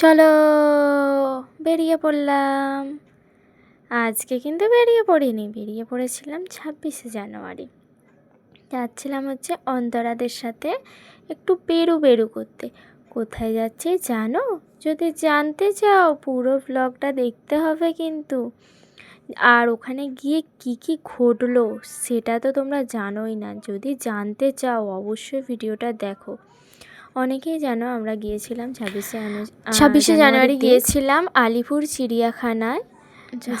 চলো, বেরিয়ে পড়লাম। আজকে কিন্তু বেরিয়ে পড়িনি, বেরিয়ে পড়েছিলাম ছাব্বিশে জানুয়ারি। যাচ্ছিলাম হচ্ছে অন্তরাদের সাথে একটু বেরু বেরু করতে। কোথায় যাচ্ছে জানো? যদি জানতে চাও, পুরো ব্লগটা দেখতে হবে কিন্তু। আর ওখানে গিয়ে কি কি ঘটলো, সেটা তো তোমরা জানোই না। যদি জানতে চাও, অবশ্যই ভিডিওটা দেখো। অনেকেই জানো আমরা গিয়েছিলাম ছাব্বিশে ছাব্বিশে জানুয়ারি গিয়েছিলাম আলিপুর চিড়িয়াখানায়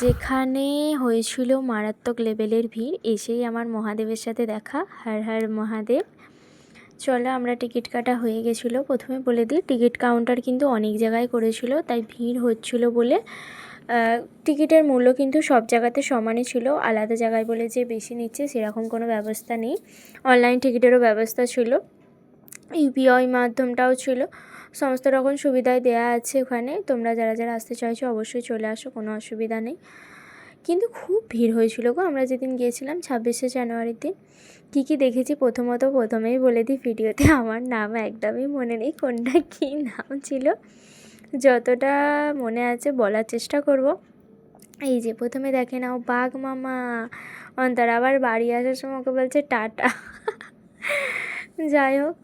যেখানে হয়েছিল মারাত্মক লেভেলের ভিড়। এসেই আমার মহাদেবের সাথে দেখা হার হার মহাদেব। চলো আমরা টিকিট কাটা হয়ে গেছিল। প্রথমে বলে দিই টিকিট কাউন্টার কিন্তু অনেক জায়গায় করেছিল তাই ভিড় হচ্ছিল বলে টিকিটের মূল্য কিন্তু সব জায়গাতে সমানই ছিল। আলাদা জায়গায় বলে যে বেশি নিচ্ছে সেরকম কোনো ব্যবস্থা নেই। অনলাইন টিকিটেরও ব্যবস্থা ছিল। ইউপিআই মাধ্যমটাও ছিল। সমস্ত রকম সুবিধাই দেওয়া আছে ওখানে। তোমরা যারা যারা আসতে চাইছো অবশ্যই চলে আসো, কোনো অসুবিধা নেই। কিন্তু খুব ভিড় হয়েছিল গো। আমরা যেদিন গিয়েছিলাম ছাব্বিশে জানুয়ারির দিন, কী কী দেখেছি? প্রথমত প্রথমেই বলে দিই ভিডিওতে, আমার নাম একদমই মনে নেই, কোনটা কী নাম ছিল। যতটা মনে আছে বলার চেষ্টা করব। এই যে, প্রথমে দেখে নাও, বাঘ মামা। অন্তর, আবার বাড়ি আসার সময় ওকে বলছে টাটা। যাই হোক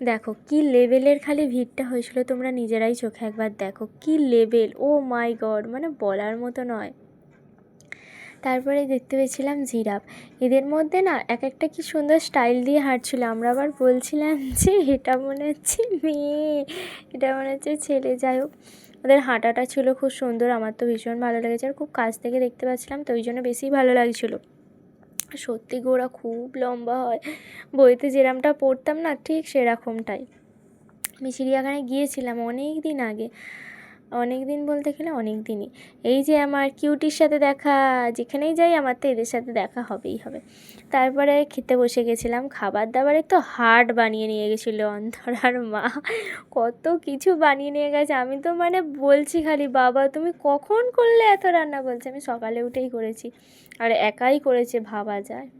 দেখো, কি লেভেলের খালি ভিড়টা হয়েছিল তোমরা নিজেরাই চোখে একবার দেখো। কি লেভেল, ও মাই গড মানে বলার মতো নয়। তারপরে দেখতে পেয়েছিলাম জিরাফ। এদের মধ্যে না এক একটা কি সুন্দর স্টাইল দিয়ে হাঁটছিল। আমরা আবার বলছিলাম যে এটা মনে হচ্ছে মেয়ে, এটা মনে হচ্ছে ছেলে। যাই হোক, ওদের হাঁটাটা ছিল খুব সুন্দর। আমার তো ভীষণ ভালো লেগেছে। আর খুব কাছ থেকে দেখতে পাচ্ছিলাম তো, ওই জন্য বেশি ভালো লাগছিল। সত্যি গোড়া খুব লম্বা হয়। বইতে যেরমটা পড়তাম না, ঠিক সেরকমটাই। আমি চিড়িয়াখানায় গিয়েছিলাম অনেক দিন আগে। অনেক দিন বলতে গেলে অনেক দিনই। এই যে আমার কিউটির সাথে দেখা, যেখানেই যাই আমার তো এদের সাথে দেখা হবেই হবে। তারপরে খেতে বসে গেছিলাম, খাবার দাবারে তো হাট বানিয়ে নিয়ে গেছিল অন্তরার মা। কত কিছু বানিয়ে নিয়ে গেছে, আমি তো মানে বলছি খালি, বাবা, তুমি কখন করলে এত রান্না? বলছে, আমি সকালে উঠেই করেছি। আর একাই করেছে, ভাবা যায়।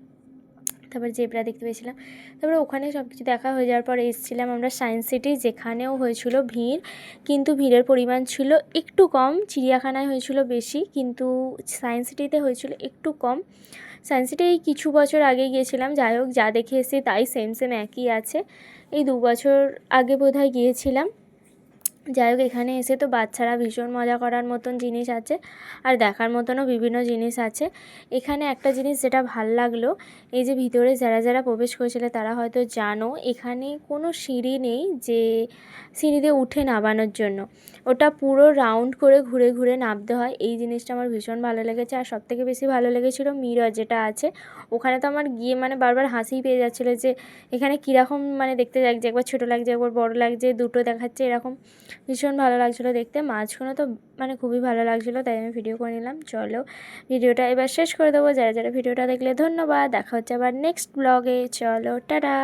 তারপর জেব্রা দেখতে পেয়েছিলাম। তারপরে ওখানে সব কিছু দেখা হয়ে যাওয়ার পরে এসেছিলাম আমরা সায়েন্স সিটি, যেখানেও হয়েছিল ভিড়। কিন্তু ভিড়ের পরিমাণ ছিল একটু কম, চিড়িয়াখানায় হয়েছিল বেশি, কিন্তু সায়েন্স সিটিতে হয়েছিল একটু কম। সায়েন্স সিটি এই কিছু বছর আগে গিয়েছিলাম, যাই হোক, যা দেখে এসেছি তাই সেম সেম একই আছে। এই দু বছর আগে বোধহয় গিয়েছিলাম। যাই হোক, এখানে এসে তো বাচ্চারা ভীষণ মজা করার মতন জিনিস আছে আর দেখার মতনও বিভিন্ন জিনিস আছে। এখানে একটা জিনিস যেটা ভালো লাগল, এই যে ভিতরে যারা যারা প্রবেশ করেছিল তারা হয়তো জানো, এখানে কোনো সিঁড়ি নেই যে সিঁড়ি দিয়ে উঠে নামানোর জন্য। ওটা পুরো রাউন্ড করে ঘুরে ঘুরে নামতে হয়। এই জিনিসটা আমার ভীষণ ভালো লেগেছে আর সবথেকে বেশি ভালো লেগেছিলো মিরর যেটা আছে। ওখানে তো আমার গিয়ে মানে বারবার হাসিই পেয়ে যাচ্ছিল যে এখানে কীরকম মানে দেখতে লাগছে, একবার ছোটো লাগছে, একবার বড় লাগছে, দুটো দেখাচ্ছে এরকম। ভীষণ ভালো লাগছিল দেখতে। মাঝখানে তো মানে খুবই ভালো লাগছিল, তাই আমি ভিডিও করে নিলাম। চলো ভিডিওটা এবার শেষ করে দেবো। যারা যারা ভিডিওটা দেখলে ধন্যবাদ। দেখা হচ্ছে আবার নেক্সট ব্লগে চলো, টাটা!